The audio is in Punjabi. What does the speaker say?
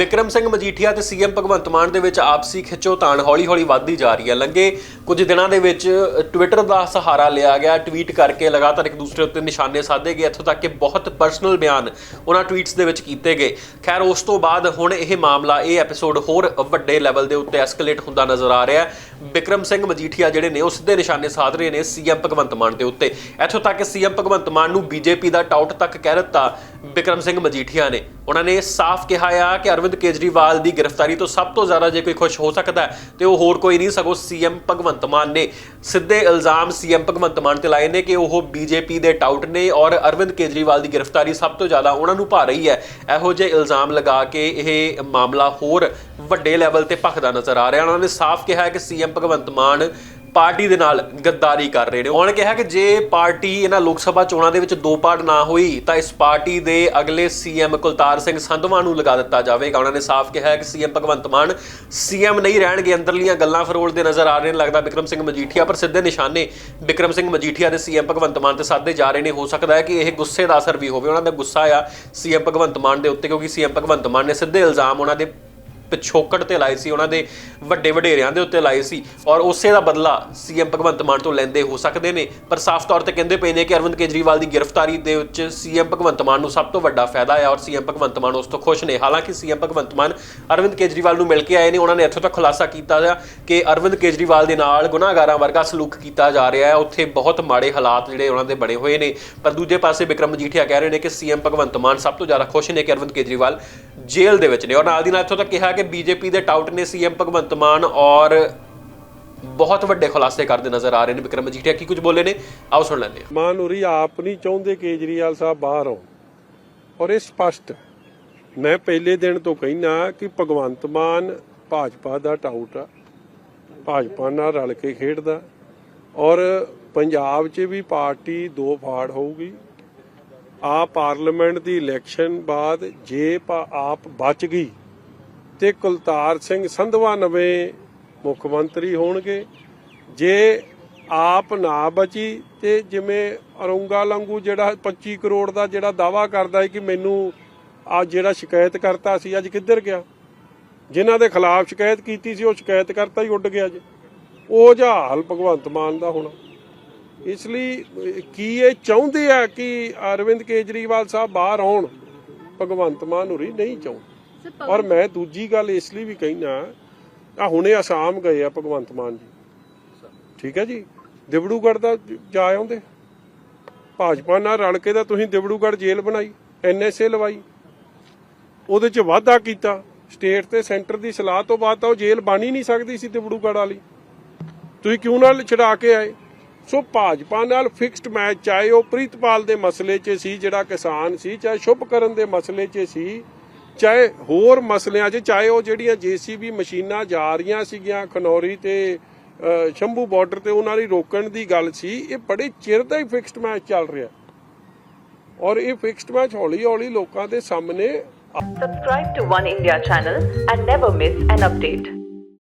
ਬਿਕਰਮ ਸਿੰਘ ਮਜੀਠੀਆ ਤੇ ਸੀਐਮ ਭਗਵੰਤ ਮਾਨ ਦੇ ਵਿੱਚ ਆਪਸੀ ਖਿੱਚੋਤਾਣ ਹੌਲੀ-ਹੌਲੀ ਵੱਧਦੀ ਜਾ ਰਹੀ ਹੈ। ਲੰਗੇ ਕੁਝ ਦਿਨਾਂ ਦੇ ਵਿੱਚ ਟਵਿੱਟਰ ਦਾ ਸਹਾਰਾ ਲਿਆ ਗਿਆ। ਟਵੀਟ ਕਰਕੇ ਲਗਾਤਾਰ ਇੱਕ ਦੂਸਰੇ ਉੱਤੇ ਨਿਸ਼ਾਨੇ ਸਾਧੇ ਗਏ। ਇੱਥੋਂ ਤੱਕ ਕਿ ਬਹੁਤ ਪਰਸਨਲ ਬਿਆਨ ਉਹਨਾਂ ਟਵੀਟਸ ਦੇ ਵਿੱਚ ਕੀਤੇ ਗਏ। ਖੈਰ, ਉਸ ਤੋਂ ਬਾਅਦ ਹੁਣ ਇਹ ਮਾਮਲਾ, ਇਹ ਐਪੀਸੋਡ ਹੋਰ ਵੱਡੇ ਲੈਵਲ ਦੇ ਉੱਤੇ ਐਸਕੇਲੇਟ ਹੁੰਦਾ ਨਜ਼ਰ ਆ ਰਿਹਾ ਬਿਕਰਮ ਸਿੰਘ ਮਜੀਠੀਆ ਜਿਹੜੇ ਨੇ, ਉਹ ਸਿੱਧੇ ਨਿਸ਼ਾਨੇ ਸਾਧ ਰਹੇ ਨੇ ਸੀਐਮ ਭਗਵੰਤ ਮਾਨ ਦੇ ਉੱਤੇ। ਇੱਥੋਂ ਤੱਕ ਕਿ ਸੀਐਮ ਭਗਵੰਤ ਮਾਨ ਨੂੰ ਬੀਜੇਪੀ ਦਾ ਟਾਊਟ ਤੱਕ ਕਹਿ ਦਿੱਤਾ ਬਿਕਰਮ ਸਿੰਘ ਮਜੀਠੀਆ ਨੇ। ਉਹਨਾਂ ਨੇ ਸਾਫ਼ ਕਿਹਾ ਆ ਕਿ ਅਰਵਿੰਦ ਕੇਜਰੀਵਾਲ ਦੀ ਗ੍ਰਿਫਤਾਰੀ ਤੋਂ ਸਭ ਤੋਂ ਜ਼ਿਆਦਾ ਜੇ ਕੋਈ ਖੁਸ਼ ਹੋ ਸਕਦਾ ਹੈ, ਤੇ ਉਹ ਹੋਰ ਕੋਈ ਨਹੀਂ, ਸਗੋਂ ਸੀਐਮ ਭਗਵੰਤ ਮਾਨ ਨੇ। ਸਿੱਧੇ ਇਲਜ਼ਾਮ ਸੀਐਮ ਭਗਵੰਤ ਮਾਨ ਤੇ ਲਾਏ ਨੇ ਕਿ ਉਹ ਬੀਜੇਪੀ ਦੇ ਟਾਊਟ ਨੇ ਔਰ ਅਰਵਿੰਦ ਕੇਜਰੀਵਾਲ ਦੀ ਗ੍ਰਿਫਤਾਰੀ ਸਭ ਤੋਂ ਜ਼ਿਆਦਾ ਉਹਨਾਂ ਨੂੰ ਭਾ ਰਹੀ ਹੈ। ਇਹੋ ਜਿਹੇ ਇਲਜ਼ਾਮ ਲਗਾ ਕੇ ਇਹ ਮਾਮਲਾ ਹੋਰ ਵੱਡੇ ਲੈਵਲ ਤੇ ਭਖਦਾ ਨਜ਼ਰ ਆ ਰਿਹਾ। ਉਹਨਾਂ ਨੇ ਸਾਫ਼ ਕਿਹਾ ਹੈ ਕਿ ਸੀਐਮ ਭਗਵੰਤ ਮਾਨ ਪਾਰਟੀ ਦੇ ਨਾਲ ਗੱਦਾਰੀ ਕਰ ਰਹੇ ਨੇ। ਉਹਨਾਂ ਨੇ ਕਿਹਾ ਕਿ ਜੇ ਪਾਰਟੀ ਇਹਨਾਂ ਲੋਕ ਸਭਾ ਚੋਣਾਂ ਦੇ ਵਿੱਚ ਦੋ ਪਾਰਟ ਨਾ ਹੋਈ, ਤਾਂ ਇਸ ਪਾਰਟੀ ਦੇ ਅਗਲੇ ਸੀਐਮ ਕੁਲਤਾਰ ਸਿੰਘ ਸੰਧਵਾਂ ਨੂੰ ਲਗਾ ਦਿੱਤਾ ਜਾਵੇਗਾ। ਉਹਨਾਂ ਨੇ ਸਾਫ਼ ਕਿਹਾ ਹੈ ਕਿ ਸੀਐਮ ਭਗਵੰਤ ਮਾਨ ਸੀਐਮ ਨਹੀਂ ਰਹਿਣਗੇ। ਅੰਦਰਲੀਆਂ ਗੱਲਾਂ ਫਰੋਲਦੇ ਨਜ਼ਰ ਆ ਰਹੇ ਨੇ। ਲੱਗਦਾ ਵਿਕਰਮ ਸਿੰਘ ਮਜੀਠੀਆ ਪਰ ਸਿੱਧੇ ਨਿਸ਼ਾਨੇ ਵਿਕਰਮ ਸਿੰਘ ਮਜੀਠੀਆ ਦੇ ਸੀਐਮ ਭਗਵੰਤ ਮਾਨ ਤੇ ਸਾਧੇ ਜਾ ਰਹੇ ਨੇ। ਹੋ ਸਕਦਾ ਹੈ ਕਿ ਇਹ ਗੁੱਸੇ ਦਾ ਅਸਰ ਵੀ ਹੋਵੇ। ਉਹਨਾਂ ਦਾ ਗੁੱਸਾ ਆ ਸੀਐਮ ਭਗਵੰਤ ਮਾਨ ਦੇ ਉੱਤੇ, ਕਿਉਂਕਿ ਸੀਐਮ ਭਗਵੰਤ ਮਾਨ ਨੇ ਸਿੱਧੇ ਇਲਜ਼ਾਮ ਉਹਨਾਂ ਦੇ ਪਿਛੋਕੜ ਤੇ ਲਾਏ ਸੀ, ਉਹਨਾਂ ਦੇ ਵੱਡੇ ਵਡੇਰਿਆਂ ਦੇ ਉੱਤੇ ਲਾਏ ਸੀ ਔਰ ਉਸੇ ਦਾ ਬਦਲਾ ਸੀਐਮ ਭਗਵੰਤ ਮਾਨ ਤੋਂ ਲੈਂਦੇ ਹੋ ਸਕਦੇ ਨੇ। ਪਰ ਸਾਫ਼ ਤੌਰ ਤੇ ਕਹਿੰਦੇ ਪਏ ਨੇ ਕਿ ਅਰਵਿੰਦ ਕੇਜਰੀਵਾਲ ਦੀ ਗ੍ਰਿਫਤਾਰੀ ਦੇ ਵਿੱਚ ਸੀਐਮ ਭਗਵੰਤ ਮਾਨ ਨੂੰ ਸਭ ਤੋਂ ਵੱਡਾ ਫਾਇਦਾ ਹੈ ਔਰ ਸੀਐਮ ਭਗਵੰਤ ਮਾਨ ਉਸ ਤੋਂ ਖੁਸ਼ ਨੇ। ਹਾਲਾਂਕਿ ਸੀਐਮ ਭਗਵੰਤ ਮਾਨ ਅਰਵਿੰਦ ਕੇਜਰੀਵਾਲ ਨੂੰ ਮਿਲ ਕੇ ਆਏ ਨੇ, ਉਹਨਾਂ ਨੇ ਇੱਥੋਂ ਤੱਕ ਖੁਲਾਸਾ ਕੀਤਾ ਹੈ ਕਿ ਅਰਵਿੰਦ ਕੇਜਰੀਵਾਲ ਦੇ ਨਾਲ ਗੁਨਾਹਗਾਰਾਂ ਵਰਗਾ ਸਲੂਕ ਕੀਤਾ ਜਾ ਰਿਹਾ ਹੈ। ਉੱਥੇ ਬਹੁਤ ਮਾੜੇ ਹਾਲਾਤ ਜਿਹੜੇ ਉਹਨਾਂ ਦੇ ਬਣੇ ਹੋਏ ਨੇ। ਪਰ ਦੂਜੇ ਪਾਸੇ ਵਿਕਰਮ ਮਜੀਠੀਆ ਕਹਿ ਰਹੇ ਨੇ ਕਿ ਸੀਐਮ ਭਗਵੰਤ ਮਾਨ ਸਭ ਤੋਂ ਜ਼ਿਆਦਾ ਖੁਸ਼ ਨੇ ਕਿ ਅਰਵਿੰਦ ਕੇਜਰੀਵਾਲ ਜੇਲ੍ਹ ਦੇ ਵਿੱਚ ਨੇ। ਔਰ ਨਾਲ ਦੀ ਨਾਲ ਇੱਥੋਂ ਤੱਕ ਕਿਹਾ ਕਿ ਬੀਜੇਪੀ ਦੇ ਟਾਊਟ ਨੇ ਸੀਐਮ ਭਗਵੰਤ ਮਾਨ ਔਰ ਬਹੁਤ ਵੱਡੇ ਖੁਲਾਸੇ ਕਰਦੇ ਨਜ਼ਰ ਆ ਰਹੇ ਨੇ ਵਿਕਰਮ ਮਜੀਠੀਆ ਕੀ ਕੁਝ ਬੋਲੇ ਨੇ? ਆਓ ਸੁਣ ਲੈਂਦੇ ਹਾਂ। ਮਾਨ ਉਰੀ ਆਪ ਨਹੀਂ ਚਾਹੁੰਦੇ ਕੇਜਰੀਵਾਲ ਸਾਹਿਬ ਬਾਹਰ ਆਉਣ। ਔਰ ਇਹ ਸਪਸ਼ਟ ਮੈਂ ਪਹਿਲੇ ਦਿਨ ਤੋਂ ਕਹਿਣਾ ਕਿ ਭਗਵੰਤ ਮਾਨ ਭਾਜਪਾ ਦਾ ਟਾਊਟ ਆ। ਭਾਜਪਾ ਨਾਲ ਰਲ ਕੇ ਖੇਡਦਾ। ਔਰ ਪੰਜਾਬ 'ਚ ਵੀ ਪਾਰਟੀ ਦੋ ਫਾੜ ਹੋਊਗੀ। ਆ ਪਾਰਲੀਮੈਂਟ ਦੀ ਇਲੈਕਸ਼ਨ ਬਾਅਦ ਜੇ ਪਾ- ਆਪ ਬਚ ਗਈ ਤੇ ਕੁਲਤਾਰ ਸਿੰਘ ਸੰਧਵਾ ਨਵੇਂ ਮੁੱਖ ਮੰਤਰੀ ਹੋਣਗੇ, ਜੇ ਆਪ ਨਾ ਬਚੀ ਤੇ ਜਿਵੇਂ ਅਰੁੰਗਾ ਲੰਗੂ ਜਿਹੜਾ 25 ਕਰੋੜ ਦਾ ਜਿਹੜਾ ਦਾਵਾ ਕਰਦਾ ਹੈ ਕਿ ਮੈਨੂੰ ਆ ਜਿਹੜਾ ਸ਼ਿਕਾਇਤ ਕਰਤਾ ਸੀ, ਅੱਜ ਕਿੱਧਰ ਗਿਆ? ਜਿਨ੍ਹਾਂ ਦੇ ਖਿਲਾਫ ਸ਼ਿਕਾਇਤ ਕੀਤੀ ਸੀ, ਉਹ ਸ਼ਿਕਾਇਤ ਕਰਤਾ ਹੀ ਉੱਡ ਗਿਆ ਜੀ। ਉਹ ਜਿਹਾ ਹਾਲ ਭਗਵੰਤ ਮਾਨ ਦਾ ਹੋਣਾ। ਇਸ ਲਈ ਕੀ ਇਹ ਚਾਹੁੰਦੇ ਆ ਕਿ ਅਰਵਿੰਦ ਕੇਜਰੀਵਾਲ ਸਾਹਿਬ ਬਾਹਰ ਆਉਣ? ਭਗਵੰਤ ਮਾਨ ਹੋਰੀ ਨਹੀਂ ਚਾਹੁੰਦੇ। ਔਰ ਮੈਂ ਦੂਜੀ ਗੱਲ ਇਸ ਲਈ ਵੀ ਕਹਿਣਾ ਆ ਹੁਣੇ ਅਸਾਮ ਗਏ ਆ ਭਗਵੰਤ ਮਾਨ ਜੀ। ਠੀਕ ਹੈ ਜੀ? ਦਿਬੜੂਗੜ੍ਹ ਦਾ ਜਾ ਆਉਂਦੇ। ਭਾਜਪਾ ਨਾਲ ਰਲ ਕੇ ਤਾਂ ਤੁਸੀਂ ਦਿਬੜੂਗੜ੍ਹ ਜੇਲ੍ਹ ਬਣਾਈ ਐਨਐਸਏ ਲਵਾਈ। ਉਹਦੇ ਚ ਵਾਅਦਾ ਕੀਤਾ। ਸਟੇਟ ਤੇ ਸੈਂਟਰ ਦੀ ਸਲਾਹ ਤੋਂ ਬਾਅਦ ਤਾਂ ਉਹ ਜੇਲ੍ਹ ਬਣ ਹੀ ਨਹੀਂ ਸਕਦੀ ਸੀ ਦਿਬੜੂਗੜ੍ਹ ਵਾਲੀ। ਤੁਸੀਂ ਕਿਉਂ ਨਾਲ ਛਡਾ ਕੇ ਆਏ? ਸੋ ਭਾਜਪਾ ਨਾਲ ਫਿਕਸਡ ਮੈਚ ਚਾਹੇ ਉਹ ਪ੍ਰੀਤਪਾਲ ਦੇ ਮਸਲੇ 'ਚ ਸੀ, ਜਿਹੜਾ ਕਿਸਾਨ ਸੀ, ਚਾਹੇ ਸ਼ੁਭਕਰਨ ਦੇ ਮਸਲੇ 'ਚ ਸੀ, ਚਾਹੇ ਹੋਰ ਮਸਲਿਆਂ 'ਚ, ਚਾਹੇ ਉਹ ਜਿਹੜੀਆਂ ਜੀਸੀਬੀ ਮਸ਼ੀਨਾਂ ਜਾ ਰਹੀਆਂ ਸੀਗੀਆਂ ਖਨੌਰੀ ਤੇ ਸ਼ੰਭੂ ਬਾਰਡਰ ਤੇ, ਉਹਨਾਂ ਦੀ ਰੋਕਣ ਦੀ ਗੱਲ ਸੀ, ਇਹ ਬੜੇ ਚਿਰ ਦਾ ਹੀ ਫਿਕਸਡ ਮੈਚ ਚੱਲ ਰਿਹਾ ਔਰ ਇਹ ਫਿਕਸਡ ਮੈਚ ਹੌਲੀ ਹੌਲੀ ਲੋਕਾਂ ਦੇ ਸਾਹਮਣੇ Subscribe to One India channel and never miss an update.